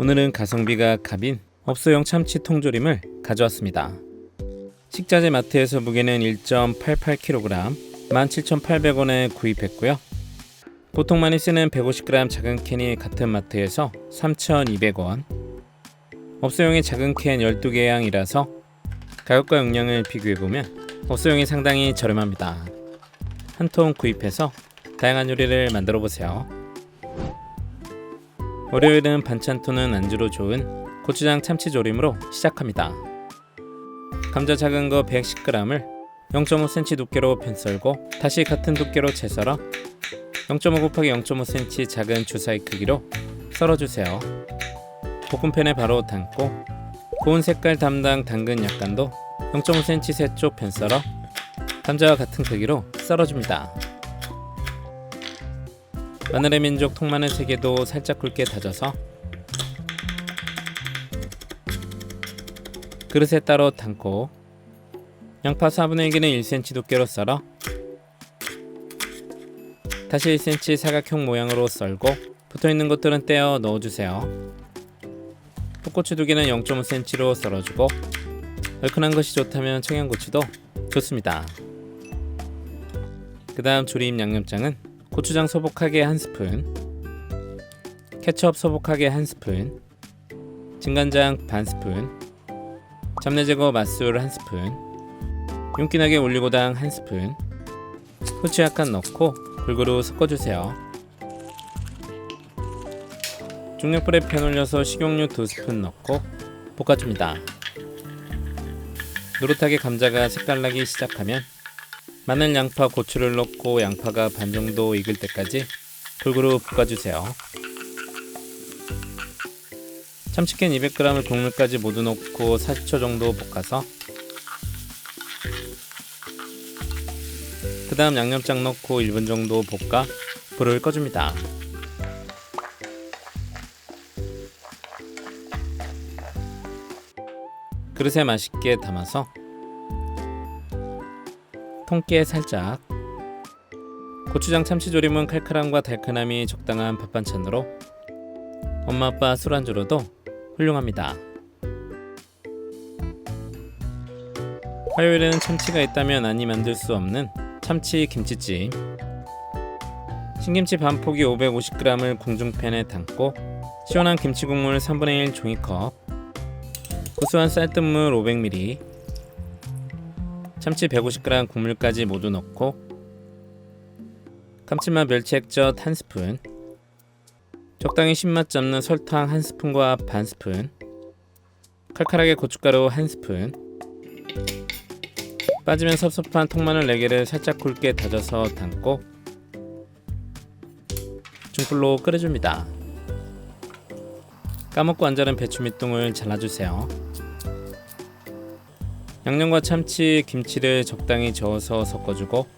오늘은 가성비가 갑인 업소용 참치 통조림을 가져왔습니다. 식자재 마트에서 무게는 1.88kg, 17,800원에 구입했고요. 보통 많이 쓰는 150g 작은 캔이 같은 마트에서 3,200원. 업소용의 작은 캔 12개 양이라서 가격과 용량을 비교해보면 업소용이 상당히 저렴합니다. 한 통 구입해서 다양한 요리를 만들어 보세요. 월요일은 반찬토는 안주로 좋은 고추장 참치조림으로 시작합니다. 감자 작은 거 110g을 0.5cm 두께로 편 썰고 다시 같은 두께로 채 썰어 0.5 곱하기 0.5cm 작은 주사위 크기로 썰어주세요. 볶음팬에 바로 담고 고운 색깔 담당 당근 약간도 0.5cm 세쪽 편 썰어 감자와 같은 크기로 썰어줍니다. 마늘의 민족 통마늘 3개도 살짝 굵게 다져서 그릇에 따로 담고 양파 4분의 1개는 1cm 두께로 썰어 다시 1cm 사각형 모양으로 썰고 붙어있는 것들은 떼어 넣어주세요. 풋고추 2개는 0.5cm로 썰어주고 얼큰한 것이 좋다면 청양고추도 좋습니다. 그 다음 조림 양념장은 고추장 소복하게 한 스푼 케첩 소복하게 한 스푼 진간장 반 스푼 잡내 제거 맛술 한 스푼 윤기나게 올리고당 한 스푼 후추 약간 넣고 골고루 섞어주세요. 중력불에 편 올려서 식용유 두 스푼 넣고 볶아줍니다. 노릇하게 감자가 색깔 나기 시작하면 마늘, 양파, 고추를 넣고 양파가 반 정도 익을 때까지 골고루 볶아주세요. 참치캔 200g을 국물까지 모두 넣고 40초 정도 볶아서 그 다음 양념장 넣고 1분 정도 볶아 불을 꺼줍니다. 그릇에 맛있게 담아서 통깨 살짝. 고추장 참치조림은 칼칼함과 달큰함이 적당한 밥반찬으로 엄마 아빠 술안주로도 훌륭합니다. 화요일에는 참치가 있다면 아니 만들 수 없는 참치 김치찜 신김치 반 포기 550g을 궁중팬에 담고 시원한 김치국물 3분의 1 종이컵. 구수한 쌀뜨물 500ml 참치 150g 국물까지 모두 넣고 감칠맛 멸치 액젓 1스푼 적당히 신맛 잡는 설탕 1스푼과 반 스푼 칼칼하게 고춧가루 1스푼 빠지면 섭섭한 통마늘 4개를 살짝 굵게 다져서 담고 중불로 끓여줍니다. 까먹고 안 자른 배추 밑둥을 잘라주세요 양념과 참치, 김치를 적당히 저어서 섞어주고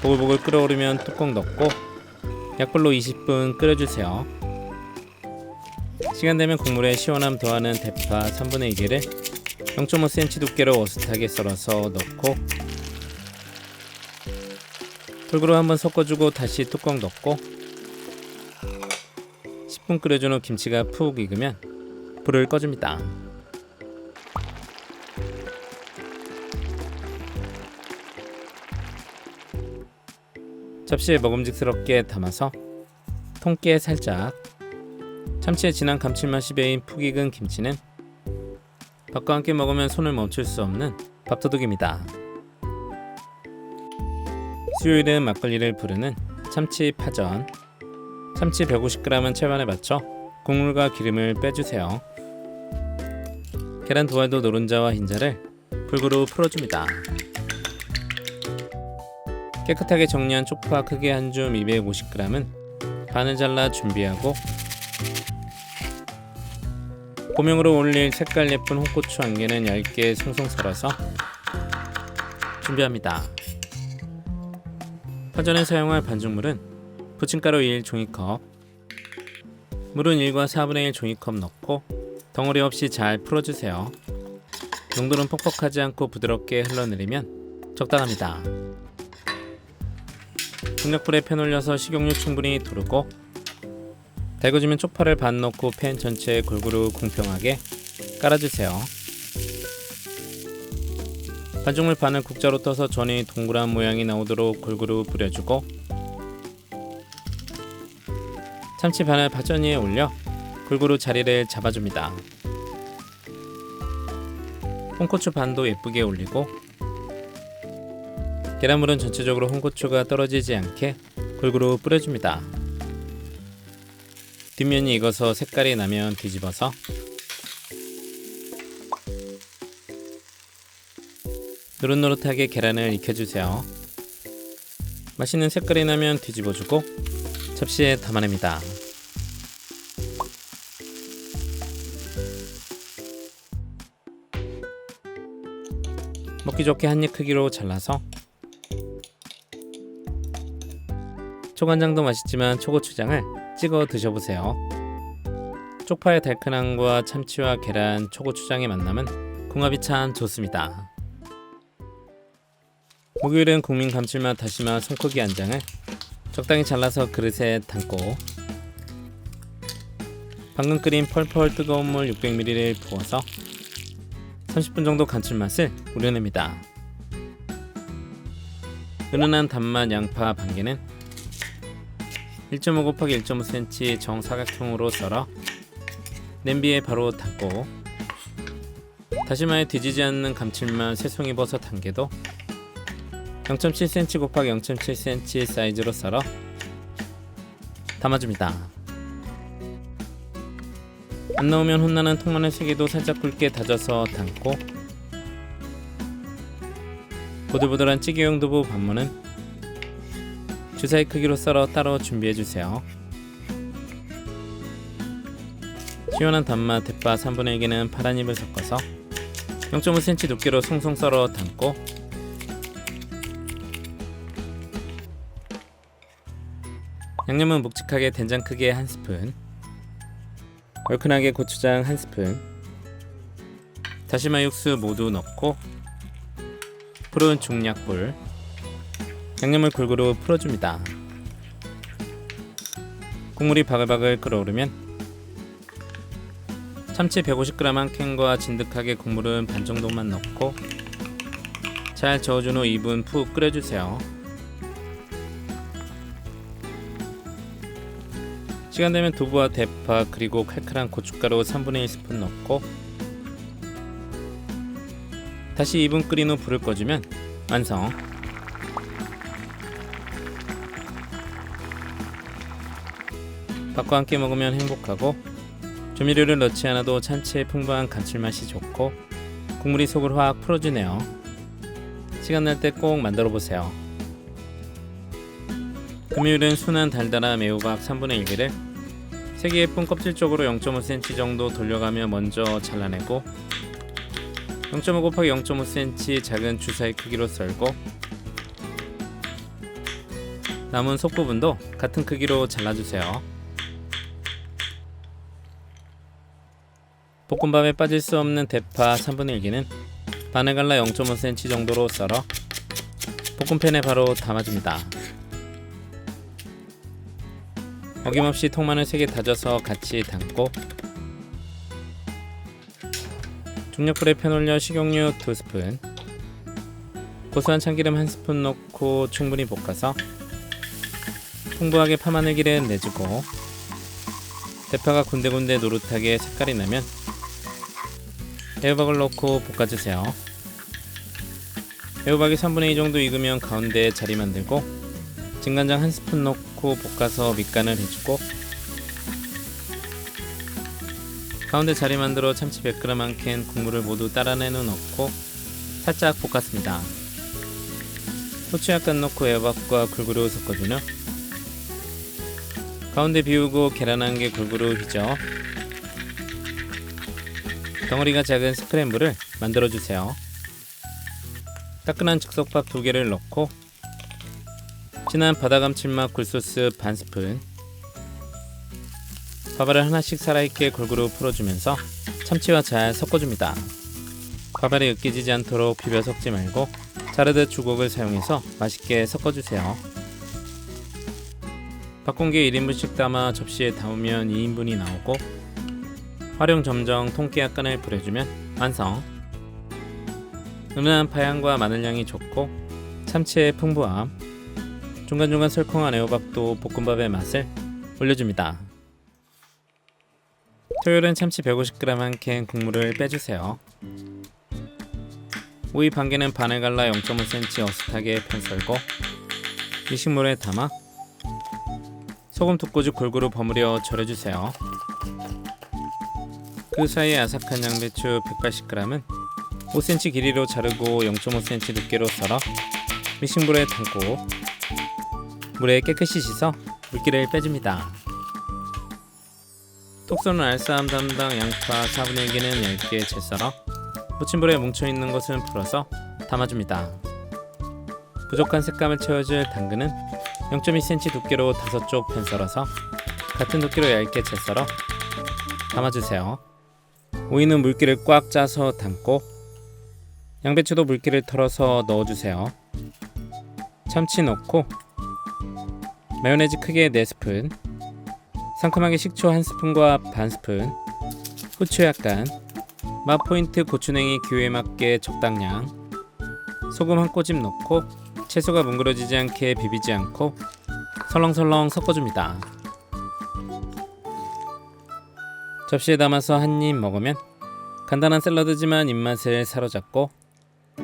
보글보글 끓어오르면 뚜껑 덮고 약불로 20분 끓여주세요. 시간 되면 국물에 시원함 더하는 대파 3분의 2개를 0.5cm 두께로 어슷하게 썰어서 넣고 골고루 한번 섞어주고 다시 뚜껑 덮고 10분 끓여준 후 김치가 푹 익으면 불을 꺼줍니다. 접시에 먹음직스럽게 담아서 통깨 살짝 참치의 진한 감칠맛이 배인 푹 익은 김치는 밥과 함께 먹으면 손을 멈출 수 없는 밥도둑입니다. 수요일은 막걸리를 부르는 참치 파전 참치 150g은 채반에 맞춰 국물과 기름을 빼주세요. 계란 두 알도 노른자와 흰자를 불고루 풀어줍니다. 깨끗하게 정리한 쪽파 크게 한 줌 250g은 반을 잘라 준비하고 고명으로 올릴 색깔 예쁜 홍고추 한 개는 얇게 송송 썰어서 준비합니다. 파전에 사용할 반죽물은 부침가루 1 종이컵 물은 1과 4분의 1 종이컵 넣고 덩어리 없이 잘 풀어주세요. 농도는 퍽퍽하지 않고 부드럽게 흘러내리면 적당합니다. 중력불에 편 올려서 식용유 충분히 두르고 달궈지면 쪽파를 반 넣고 팬 전체에 골고루 공평하게 깔아주세요. 반죽물 반을 국자로 떠서 전이 동그란 모양이 나오도록 골고루 뿌려주고 참치 반을 파전 위에 올려 골고루 자리를 잡아줍니다. 홍고추 반도 예쁘게 올리고 계란물은 전체적으로 홍고추가 떨어지지 않게 골고루 뿌려줍니다. 뒷면이 익어서 색깔이 나면 뒤집어서 노릇노릇하게 계란을 익혀주세요. 맛있는 색깔이 나면 뒤집어주고 접시에 담아냅니다. 먹기 좋게 한 입 크기로 잘라서 초간장도 맛있지만 초고추장을 찍어 드셔보세요. 쪽파의 달큰함과 참치와 계란, 초고추장의 만남은 궁합이 참 좋습니다. 목요일은 국민 감칠맛 다시마 손크기 한 장을 적당히 잘라서 그릇에 담고 방금 끓인 펄펄 뜨거운 물 600ml를 부어서 30분 정도 감칠맛을 우려냅니다. 은은한 단맛 양파 반 개는 1.5 곱하기 1.5cm 정사각형으로 썰어 냄비에 바로 담고 다시마에 뒤지지 않는 감칠맛 새송이버섯 한 개도 0.7cm 곱하기 0.7cm 사이즈로 썰어 담아줍니다. 안 나오면 혼나는 통마늘 3개도 살짝 굵게 다져서 담고 보들보들한 찌개용 두부 반무는 주사위 크기로 썰어 따로 준비해주세요. 시원한 단맛 대파 3분의 1개는 파란 잎을 섞어서 0.5cm 두께로 송송 썰어 담고 양념은 묵직하게 된장 크기의 한 스푼 얼큰하게 고추장 한 스푼 다시마 육수 모두 넣고 푸른 중약불 양념을 골고루 풀어줍니다. 국물이 바글바글 끓어오르면 참치 150g 한 캔과 진득하게 국물은 반 정도만 넣고 잘 저어준 후 2분 푹 끓여주세요. 시간 되면 두부와 대파 그리고 칼칼한 고춧가루 3분의 1 스푼 넣고 다시 2분 끓인 후 불을 꺼주면 완성. 밥과 함께 먹으면 행복하고 조미료를 넣지 않아도 참치의 풍부한 감칠맛이 좋고 국물이 속을 확 풀어주네요. 시간 날 때 꼭 만들어 보세요. 금요일은 순한 달달한 매우박 3분의 1개를 색이 예쁜 껍질 쪽으로 0.5cm 정도 돌려가며 먼저 잘라내고 0.5 곱하기 0.5cm 작은 주사위 크기로 썰고 남은 속 부분도 같은 크기로 잘라주세요. 볶음밥에 빠질 수 없는 대파 3분의 1개는 반을 갈라 0.5cm 정도로 썰어 볶음팬에 바로 담아줍니다. 어김없이 통마늘 3개 다져서 같이 담고 중력불에 편 올려 식용유 2스푼 고소한 참기름 1스푼 넣고 충분히 볶아서 풍부하게 파마늘 기름 내주고 대파가 군데군데 노릇하게 색깔이 나면 애호박을 넣고 볶아주세요. 애호박이 3분의 2 정도 익으면 가운데에 자리 만들고 진간장 한 스푼 넣고 볶아서 밑간을 해주고 가운데 자리 만들어 참치 100g 한캔 국물을 모두 따라내는 넣고 살짝 볶았습니다. 후추 약간 넣고 애호박과 골고루 섞어주며 가운데 비우고 계란 한 개 골고루 휘저 덩어리가 작은 스크램블을 만들어 주세요. 따끈한 즉석밥 두 개를 넣고 진한 바다 감칠맛 굴소스 반 스푼 밥알을 하나씩 살아있게 골고루 풀어주면서 참치와 잘 섞어줍니다. 밥알이 으깨지지 않도록 비벼 섞지 말고 자르듯 주걱을 사용해서 맛있게 섞어주세요. 밥공기에 1인분씩 담아 접시에 담으면 2인분이 나오고 활용 점정 통깨 약간을 뿌려주면 완성. 은은한 파향과 마늘향이 좋고 참치의 풍부함, 중간중간 설컹한 애호박도 볶음밥의 맛을 올려줍니다. 토요일은 참치 150g 한 캔 국물을 빼주세요. 오이 반 개는 반을 갈라 0.5cm 어슷하게 편 썰고 미식물에 담아 소금 두 꼬집 골고루 버무려 절여주세요. 그 사이에 아삭한 양배추 180g은 5cm 길이로 자르고 0.5cm 두께로 썰어 미식물에 담고 물에 깨끗이 씻어 물기를 빼줍니다. 톡 쏘는 알싸함 담당 양파 4분의 1개는 얇게 채 썰어 무침불에 뭉쳐있는 것은 풀어서 담아줍니다. 부족한 색감을 채워줄 당근은 0.2cm 두께로 다섯 쪽편 썰어서 같은 두께로 얇게 채 썰어 담아주세요. 오이는 물기를 꽉 짜서 담고 양배추도 물기를 털어서 넣어주세요. 참치 넣고 마요네즈 크게 4스푼 상큼하게 식초 1스푼과 반스푼 후추 약간 맛 포인트 고추냉이 기호에 맞게 적당량 소금 한 꼬집 넣고 채소가 뭉그러지지 않게 비비지 않고 설렁설렁 섞어줍니다. 접시에 담아서 한 입 먹으면 간단한 샐러드지만 입맛을 사로잡고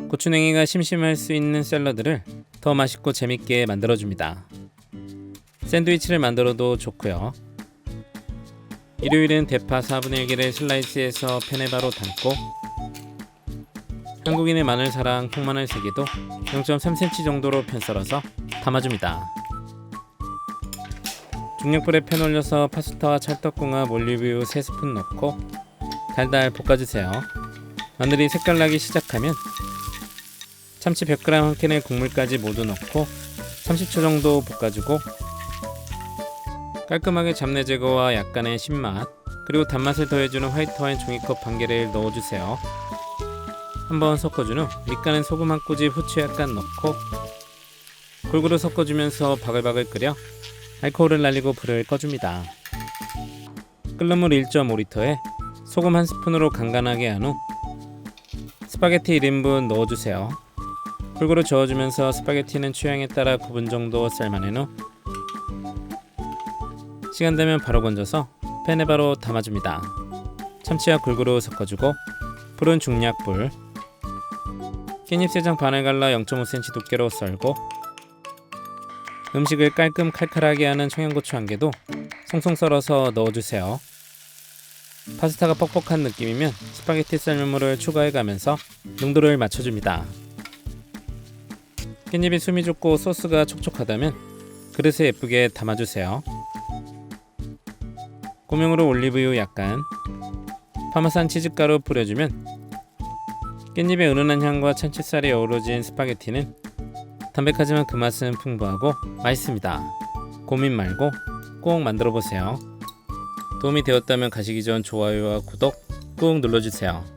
고추냉이가 심심할 수 있는 샐러드를 더 맛있고 재밌게 만들어줍니다. 샌드위치를 만들어도 좋고요. 일요일은 대파 4분의 1개를 슬라이스해서 팬에 바로 담고 한국인의 마늘 사랑 콩마늘 3개도 0.3cm 정도로 편 썰어서 담아줍니다. 중력불에 팬 올려서 파스타와 찰떡궁합 올리브유 3스푼 넣고 달달 볶아주세요. 마늘이 색깔 나기 시작하면 참치 100g 한 캔에 국물까지 모두 넣고 30초 정도 볶아주고 깔끔하게 잡내 제거와 약간의 신맛 그리고 단맛을 더해주는 화이트 와인 종이컵 반 개를 넣어주세요. 한번 섞어준 후 밑간은 소금 한 꼬집 후추 약간 넣고 골고루 섞어주면서 바글바글 끓여 알코올을 날리고 불을 꺼줍니다. 끓는 물 1.5리터에 소금 한 스푼으로 간간하게 한 후 스파게티 1인분 넣어주세요. 골고루 저어주면서 스파게티는 취향에 따라 9분 정도 삶아낸 후 시간 되면 바로 건져서 팬에 바로 담아줍니다. 참치와 골고루 섞어주고 불은 중약불 깻잎 3장 반을 갈라 0.5cm 두께로 썰고 음식을 깔끔 칼칼하게 하는 청양고추 한 개도 송송 썰어서 넣어주세요. 파스타가 뻑뻑한 느낌이면 스파게티 삶물을 추가해가면서 농도를 맞춰줍니다. 깻잎이 숨이 좁고 소스가 촉촉하다면 그릇에 예쁘게 담아주세요. 고명으로 올리브유 약간 파마산 치즈가루 뿌려주면 깻잎의 은은한 향과 참치살이 어우러진 스파게티는 담백하지만 그 맛은 풍부하고 맛있습니다. 고민 말고 꼭 만들어 보세요. 도움이 되었다면 가시기 전 좋아요와 구독 꾹 눌러주세요.